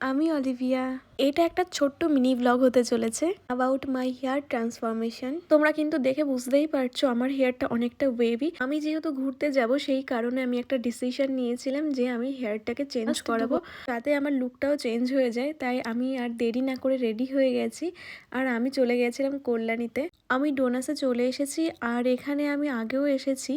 আমি অলিভিয়া। এটা একটা ছোট্ট মিনি ব্লগ হতে চলেছে অ্যাবাউট মাই হেয়ার ট্রান্সফরমেশন তোমরা কিন্তু দেখে বুঝতেই পারছ আমার হেয়ারটা অনেকটা ওয়েভি আমি যেহেতু ঘুরতে যাব সেই কারণে আমি একটা ডিসিশন নিয়েছিলাম যে আমি হেয়ারটাকে চেঞ্জ করাবো। যাতে আমার লুকটাও চেঞ্জ হয়ে যায় তাই আমি আর দেরি না করে রেডি হয়ে গেছি। আর আমি চলে গেছিলাম কল্যাণীতে। আমি ডোনাসে চলে এসেছি আর এখানে আমি আগেও এসেছি।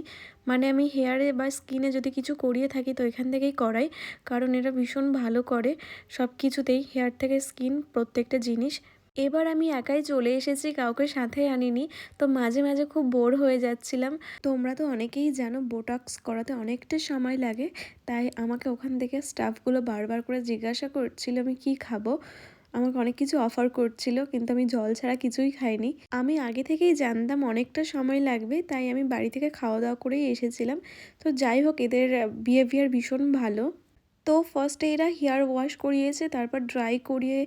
মানে আমি হেয়ারে বা স্কিনে যদি কিছু করিয়ে থাকি তো এখান থেকেই করাই। কারণ এটা ভীষণ ভালো করে সব কিছুতেই হেয়ার থেকে স্কিন প্রত্যেকটা জিনিস। এবার আমি একাই চলে এসেছি, কাউকে সাথে আনিনি। তো মাঝে মাঝে খুব বোর হয়ে যাচ্ছিলাম। তোমরা তো অনেকেই জানো বোটক্স করাতে অনেকটা সময় লাগে। তাই আমাকে ওখান থেকে স্টাফগুলো বারবার করে জিজ্ঞাসা করছিল, আমি কি খাব? আমাকে অনেক কিছু অফার করছিল, কিন্তু আমি জল ছাড়া কিছুই খাইনি। আমি আগে থেকেই জানতাম অনেকটা সময় লাগবে, তাই আমি বাড়ি থেকে খাওয়া দাওয়া করেই এসেছিলাম। তো যাই হোক, এদের বিহেভিয়ার ভীষণ ভালো। তো ফার্স্টে এরা হেয়ার ওয়াশ করিয়েছে, তারপর ড্রাই করিয়ে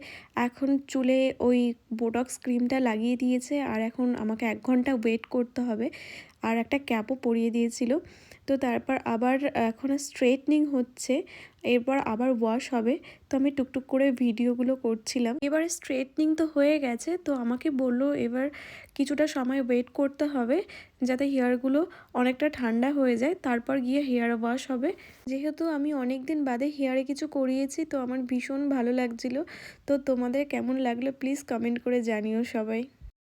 এখন চুলে ওই বোটক্স ক্রিমটা লাগিয়ে দিয়েছে, আর এখন আমাকে এক ঘণ্টা ওয়েট করতে হবে। আর একটা ক্যাপও পরিয়ে দিয়েছিল। তো তারপর আবার এখন স্ট্রেটনিং হচ্ছে, এরপর আবার ওয়াশ হবে। তো আমি টুকটুক করে ভিডিওগুলো করছিলাম। এবার স্ট্রেটনিং তো হয়ে গেছে, তো আমাকে বলল এবার কিছুটা সময় ওয়েট করতে হবে যাতে হেয়ারগুলো অনেকটা ঠান্ডা হয়ে যায়। তারপর গিয়ে হেয়ার ওয়াশ হবে। যেহেতু আমি অনেক দিন বাদে হেয়ারে কিছু করিয়েছি, তো আমার ভীষণ ভালো লাগছিল। তো তোমাদের কেমন লাগল প্লিজ কমেন্ট করে জানিও সবাই।